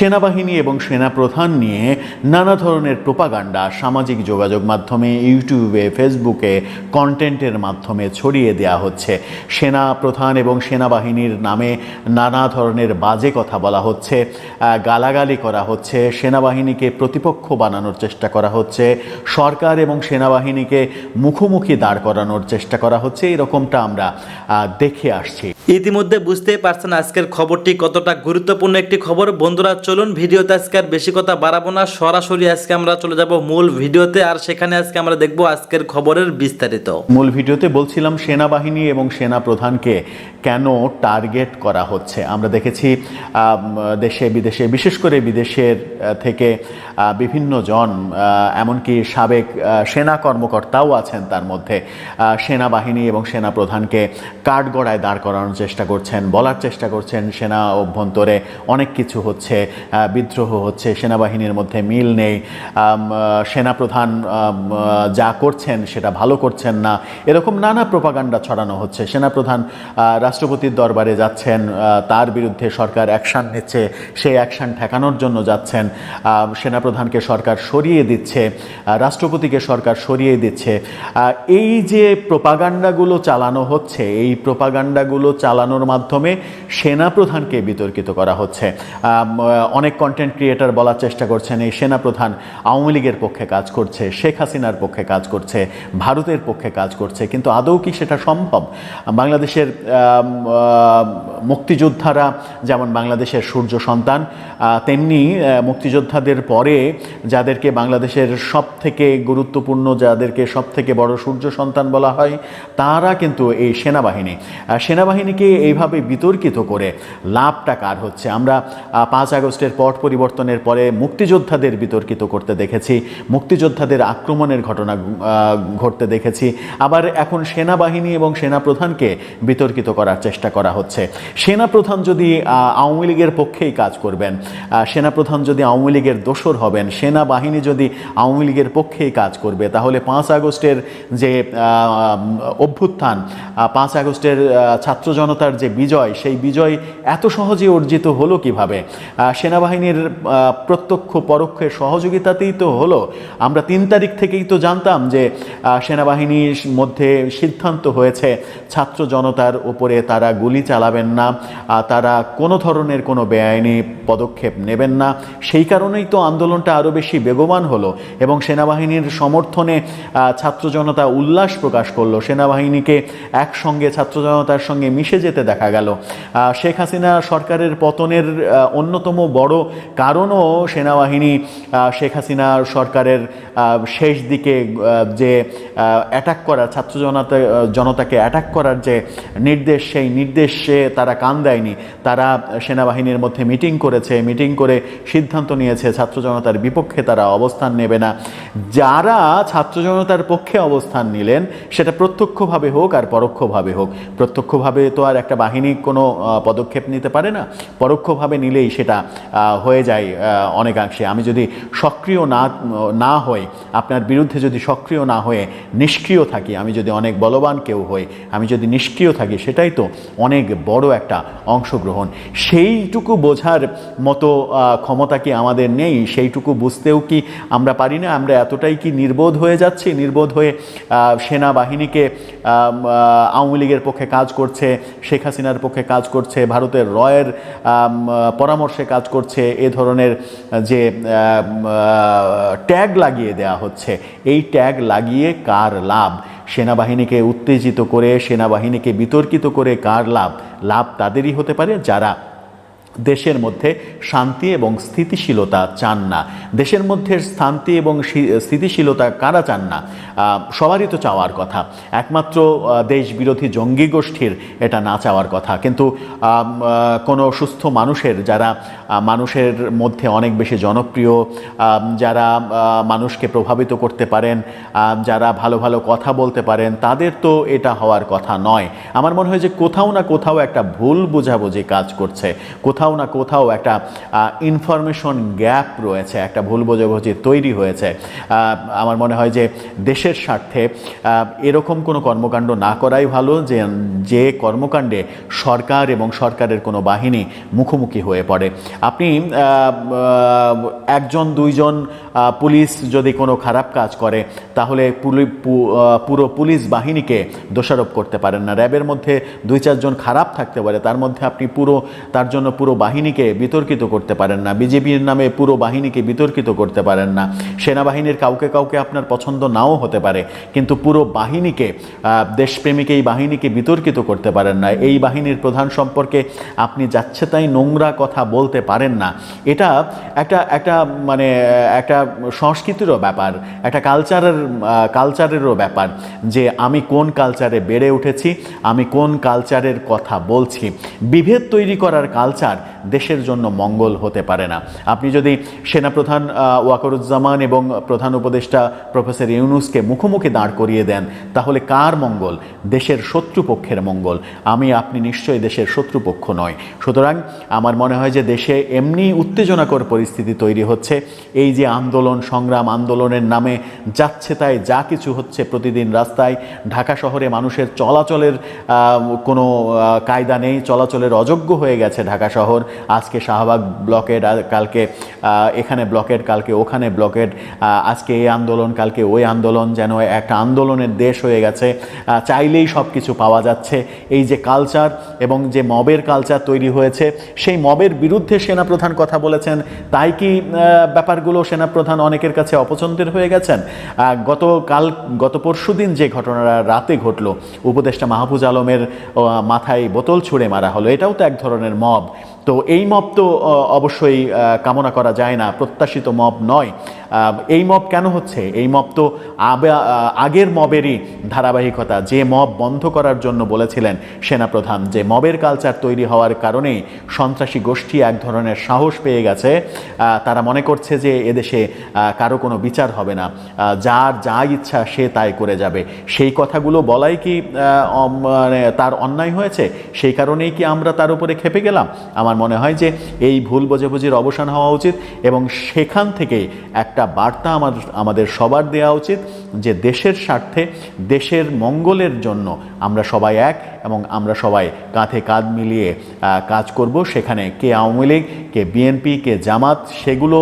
সেনাবাহিনী এবং সেনাপ্রধান নিয়ে নানা ধরনের প্রোপাগান্ডা, সামাজিক যোগাযোগ মাধ্যমে, ইউটিউবে, ফেসবুকে কন্টেন্টের মাধ্যমে ছড়িয়ে দেওয়া হচ্ছে। সেনা প্রধান এবং সেনাবাহিনীর নামে নানা ধরনের বাজে কথা বলা হচ্ছে গালাগালি করা হচ্ছে, সেনাবাহিনীকে প্রতিপক্ষ বানানোর চেষ্টা করা হচ্ছে, সরকার এবং সেনাবাহিনীকে মুখোমুখি দাঁড় করানোর চেষ্টা করা হচ্ছে, এরকমটা আমরা দেখে আসছি। ইতিমধ্যে বুঝতেই পারছেন আজকের খবরটি কতটা গুরুত্বপূর্ণ একটি খবর। বন্ধুরা, চলুন ভিডিওতে আজকে আর বেশি কথা বাড়াবো না। সরাসরি আজকে আমরা চলে যাব মূল ভিডিওতে, আর সেখানে আজকে আমরা দেখব আজকের খবরের বিস্তারিত। মূল ভিডিওতে বলছিলাম সেনাবাহিনী এবং সেনা প্রধানকে কেন টার্গেট করা হচ্ছে। আমরা দেখেছি দেশে বিদেশে, বিশেষ করে বিদেশের থেকে বিভিন্ন জন এমনকি সাবেক সেনা কর্মকর্তাও আছেন তার মধ্যে। সেনাবাহিনী এবং সেনা প্রধানকে কাঠগড়ায় দাঁড় করানোর চেষ্টা করছেন, বলার চেষ্টা করছেন, সেনা অভ্যন্তরে অনেক কিছু হচ্ছে বিদ্রোহ হচ্ছে, সেনাবাহিনীর মধ্যে মিল নেই সেনাপ্রধান যা করছেন সেটা ভালো করছেন না। এরকম নানা প্রপাগান্ডা ছড়ানো হচ্ছে। সেনাপ্রধান রাষ্ট্রপতির দরবারে যাচ্ছেন তার বিরুদ্ধে সরকার অ্যাকশান নিচ্ছে, সেই অ্যাকশান ঠেকানোর জন্য যাচ্ছেন সেনাপ্রধানকে সরকার সরিয়ে দিচ্ছে রাষ্ট্রপতিকে সরকার সরিয়ে দিচ্ছে। এই যে প্রপাগান্ডাগুলো চালানো হচ্ছে, এই প্রোপাগান্ডাগুলো প্রপাগান্ডাগুলো চালানোর মাধ্যমে সেনাপ্রধানকে বিতর্কিত করা হচ্ছে। অনেক কন্টেন্ট ক্রিয়েটার বলার চেষ্টা করছেন এই সেনাপ্রধান আওয়ামী লীগের পক্ষে কাজ করছে শেখ হাসিনার পক্ষে কাজ করছে ভারতের পক্ষে কাজ করছে কিন্তু আদৌ কি সেটা সম্ভব? বাংলাদেশের মুক্তিযোদ্ধারা যেমন বাংলাদেশের সূর্য সন্তান তেমনি মুক্তিযোদ্ধাদের পরে যাদেরকে বাংলাদেশের সব থেকে গুরুত্বপূর্ণ যাদেরকে সব থেকে বড় সূর্য সন্তান বলা হয় তারা কিন্তু এই সেনাবাহিনী। আহ, সেনাবাহিনীকে এইভাবে বিতর্কিত করে লাভটা কার হচ্ছে? আমরা পাঁচ আগস্টের পট পরিবর্তনের পরে মুক্তিযোদ্ধাদের বিতর্কিত করতে দেখেছি, মুক্তিযোদ্ধাদের আক্রমণের ঘটনা ঘটতে দেখেছি। আবার এখন সেনাবাহিনী এবং সেনাপ্রধানকে বিতর্কিত করার চেষ্টা করা হচ্ছে। সেনাপ্রধান যদি আওয়ামী লীগের পক্ষেই কাজ করবেন সেনাপ্রধান যদি আওয়ামী লীগের দোসর হবেন, সেনাবাহিনী যদি আওয়ামী লীগের পক্ষেই কাজ করবে, তাহলে পাঁচ আগস্টের যে অভ্যুত্থান পাঁচ আগস্টের ছাত্র জনতার যে বিজয়, সেই বিজয় এত সহজে অর্জিত হলো কীভাবে? সেনাবাহিনীর প্রত্যক্ষ পরোক্ষের সহযোগিতাতেই তো হলো। আমরা তিন তারিখ থেকেই তো জানতাম যে সেনাবাহিনীর মধ্যে সিদ্ধান্ত হয়েছে, ছাত্র জনতার উপরে তারা গুলি চালাবেন না তারা কোনো ধরনের কোনো বেআইনি পদক্ষেপ নেবেন না। সেই কারণেই তো আন্দোলনটা আরও বেশি বেগবান হলো এবং সেনাবাহিনীর সমর্থনে ছাত্র জনতা উল্লাস প্রকাশ করল। সেনাবাহিনীকে একসঙ্গে, ছাত্র জনতার সঙ্গে মিশে যেতে দেখা গেল। শেখ হাসিনা সরকারের পতনের অন্যতম বড় কারণও সেনাবাহিনী শেখ হাসিনা সরকারের শেষ দিকে যে অ্যাটাক করা ছাত্র জনতা জনতাকে অ্যাটাক করার যে নির্দেশ, সেই নির্দেশে তারা কান দেয়নি। তারা সেনাবাহিনীর মধ্যে মিটিং করেছে মিটিং করে সিদ্ধান্ত নিয়েছে, ছাত্র জনতার বিপক্ষে তারা অবস্থান নেবে না। যারা ছাত্র জনতার পক্ষে অবস্থান নিলেন, সেটা প্রত্যক্ষভাবে হোক আর পরোক্ষভাবে হোক, প্রত্যক্ষভাবে তো আর একটা বাহিনী কোনো পদক্ষেপ নিতে পারে না। পরোক্ষভাবে নিলেই সেটা হয়ে যায় অনেকাংশে। আমি যদি সক্রিয় না না হই, আপনার বিরুদ্ধে যদি সক্রিয় না হয়ে নিষ্ক্রিয় থাকি, আমি যদি অনেক বলবান কেউ হই, আমি যদি নিষ্ক্রিয় থাকি, সেটাই তো অনেক বড় একটা অংশগ্রহণ। সেইটুকু বোঝার মতো ক্ষমতা কি আমাদের নেই? সেইটুকু বুঝতেও কি আমরা পারি না? আমরা এতটাই কি নির্বোধ হয়ে যাচ্ছি? নির্বোধ হয়ে সেনাবাহিনীকে আওয়ামী লীগের পক্ষে কাজ করছে শেখ হাসিনার পক্ষে কাজ করছে, ভারতের রয়ের পরামর্শে কাজ করছে, এ ধরনের যে ট্যাগ লাগিয়ে দেয়া হচ্ছে। এই ট্যাগ লাগিয়ে কার লাভ? সেনাবাহিনীকে উত্তেজিত করে, সেনাবাহিনীকে বিতর্কিত করে কার লাভ? লাভ তাদেরই হতে পারে যারা দেশের মধ্যে শান্তি এবং স্থিতিশীলতা চান না। দেশের মধ্যে শান্তি এবং স্থিতিশীলতা কারা চান না? সবারই তো চাওয়ার কথা। একমাত্র দেশ বিরোধী জঙ্গি গোষ্ঠীর এটা না চাওয়ার কথা। কিন্তু কোনো সুস্থ মানুষের যারা মানুষের মধ্যে অনেক বেশি জনপ্রিয় যারা মানুষকে প্রভাবিত করতে পারেন যারা ভালো ভালো কথা বলতে পারেন, তাদের তো এটা হওয়ার কথা নয়। আমার মনে হয় যে কোথাও না কোথাও একটা ভুল বোঝাবুঝি কাজ করছে। কোথাও কোথাও না কোথাও একটা ইনফরমেশন গ্যাপ রয়েছে, একটা ভুল বোঝাবুঝি তৈরি হয়েছে। আমার মনে হয় যে দেশের স্বার্থে এরকম কোনো কর্মকাণ্ড না করাই ভালো, যে যে কর্মকাণ্ডে সরকার এবং সরকারের কোনো বাহিনী মুখোমুখি হয়ে পড়ে। আপনি একজন, দুইজন পুলিশ যদি কোনো খারাপ কাজ করে, তাহলে পুরো পুলিশ বাহিনীকে দোষারোপ করতে পারেন না। র্যাবের মধ্যে দুই, চারজন খারাপ থাকতে পারে, তার মধ্যে আপনি পুরো, তার জন্য পুরো বাহিনীকে বিতর্কিত করতে পারেন না। বিজেপির নামে পুরো বাহিনীকে বিতর্কিত করতে পারেন না। সেনাবাহিনীর কাউকে কাউকে আপনার পছন্দ নাও হতে পারে, কিন্তু পুরো বাহিনীকে দেশপ্রেমিক এই বাহিনীকে বিতর্কিত করতে পারেন না। এই বাহিনীর প্রধান সম্পর্কে আপনি যাচ্ছে তাই নোংরা কথা বলতে পারেন না। এটা একটা একটা মানে একটা সংস্কৃতিরও ব্যাপার, একটা কালচারের কালচারেরও ব্যাপার যে আমি কোন কালচারে বেড়ে উঠেছি, আমি কোন কালচারের কথা বলছি। বিভেদ তৈরি করার কালচার দেশের জন্য মঙ্গল হতে পারে না। আপনি যদি সেনাপ্রধান ওয়াকরুজ্জামান এবং প্রধান উপদেষ্টা প্রফেসর ইউনুসকে মুখোমুখি দাঁড় করিয়ে দেন, তাহলে কার মঙ্গল? দেশের শত্রুপক্ষের মঙ্গল। আমি, আপনি নিশ্চয়ই দেশের শত্রুপক্ষ নয়। সুতরাং আমার মনে হয় যে দেশে এমনি উত্তেজনাকর পরিস্থিতি তৈরি হচ্ছে। এই যে আন্দোলন, সংগ্রাম আন্দোলনের নামে যাচ্ছে তাই যা কিছু হচ্ছে প্রতিদিন রাস্তায়। ঢাকা শহরে মানুষের চলাচলের কোনো কায়দা নেই, চলাচলের অযোগ্য হয়ে গেছে ঢাকা শহর। আজকে শাহবাগ ব্লকেড কালকে এখানে ব্লকেড কালকে ওখানে ব্লকেড আজকে এই আন্দোলন, কালকে ওই আন্দোলন যেন একটা আন্দোলনের দেশ হয়ে গেছে। চাইলেই সব কিছু পাওয়া যাচ্ছে। এই যে কালচার এবং যে মবের কালচার তৈরি হয়েছে, সেই মবের বিরুদ্ধে সেনাপ্রধান কথা বলেছেন। তাই কি ব্যাপারগুলো সেনাপ্রধান অনেকের কাছে অপছন্দের হয়ে গেছেন? গতকাল, গত পরশু দিন যে ঘটনাটা রাতে ঘটলো, উপদেষ্টা মাহফুজ আলমের মাথায় বোতল ছুঁড়ে মারা হলো। এটাও তো এক ধরনের মব। তো এই মপ তো অবশ্যই কামনা করা যায় না। প্রত্যাশিত মপ নয়। এই মব কেন হচ্ছে? এই মব তো আগের মবেরই ধারাবাহিকতা। যে মব বন্ধ করার জন্য বলেছিলেন সেনাপ্রধান, যে মবের কালচার তৈরি হওয়ার কারণেই সন্ত্রাসী গোষ্ঠী এক ধরনের সাহস পেয়ে গেছে। তারা মনে করছে যে এদেশে কারও কোনো বিচার হবে না। যার যা ইচ্ছা সে তাই করে যাবে। সেই কথাগুলো বলাই কি মানে তার অন্যায় হয়েছে? সেই কারণেই কি আমরা তার উপরে খেপে গেলাম? আমার মনে হয় যে এই ভুল বোঝাবুঝির অবসান হওয়া উচিত এবং সেখান থেকে একটা বার্তা আমার আমাদের সবার দেওয়া উচিত। যে দেশের স্বার্থে, দেশের মঙ্গলের জন্য আমরা সবাই এক এবং আমরা সবাই কাঁধে কাঁধ মিলিয়ে কাজ করব। সেখানে কে আওয়ামী লীগ, কে বিএনপি, কে জামাত, সেগুলো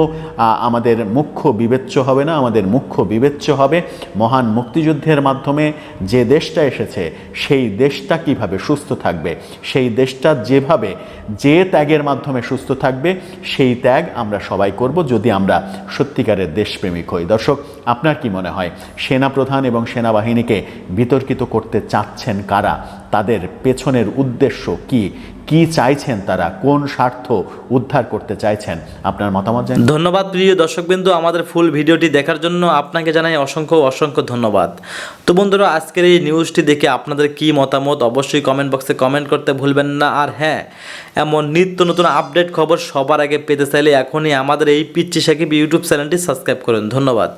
আমাদের মুখ্য বিবেচ্য হবে না, আমাদের মুখ্য বিবেচ্য হবে মহান মুক্তিযুদ্ধের মাধ্যমে যে দেশটা এসেছে, সেই দেশটা কীভাবে সুস্থ থাকবে, সেই দেশটা যেভাবে যে ত্যাগের মাধ্যমে সুস্থ থাকবে, সেই ত্যাগ আমরা সবাই করব যদি আমরা সত্যিকারের দেশপ্রেমিক হই। দর্শক, আপনার কি মনে হয়? সেনাপ্রধান এবং সেনাবাহিনীকে বিতর্কিত করতে চাচ্ছেন কারা? তাদের পেছনের উদ্দেশ্য কি? কি চাইছেন তারা? কোন স্বার্থ উদ্ধার করতে চাইছেন? আপনার মতামত জানেন ধন্যবাদ প্রিয় দর্শকবিন্দু, আমাদের ফুল ভিডিওটি দেখার জন্য আপনাকে জানাই অসংখ্য অসংখ্য ধন্যবাদ। তো বন্ধুরা, আজকের এই নিউজটি দেখে আপনাদের কি মতামত অবশ্যই কমেন্ট বক্সে কমেন্ট করতে ভুলবেন না। আর হ্যাঁ এমন নিত্য নতুন আপডেট খবর সবার আগে পেতে চাইলে এখনই আমাদের এই পিচ্ছি সাকিব ইউটিউব চ্যানেলটি সাবস্ক্রাইব করুন। ধন্যবাদ।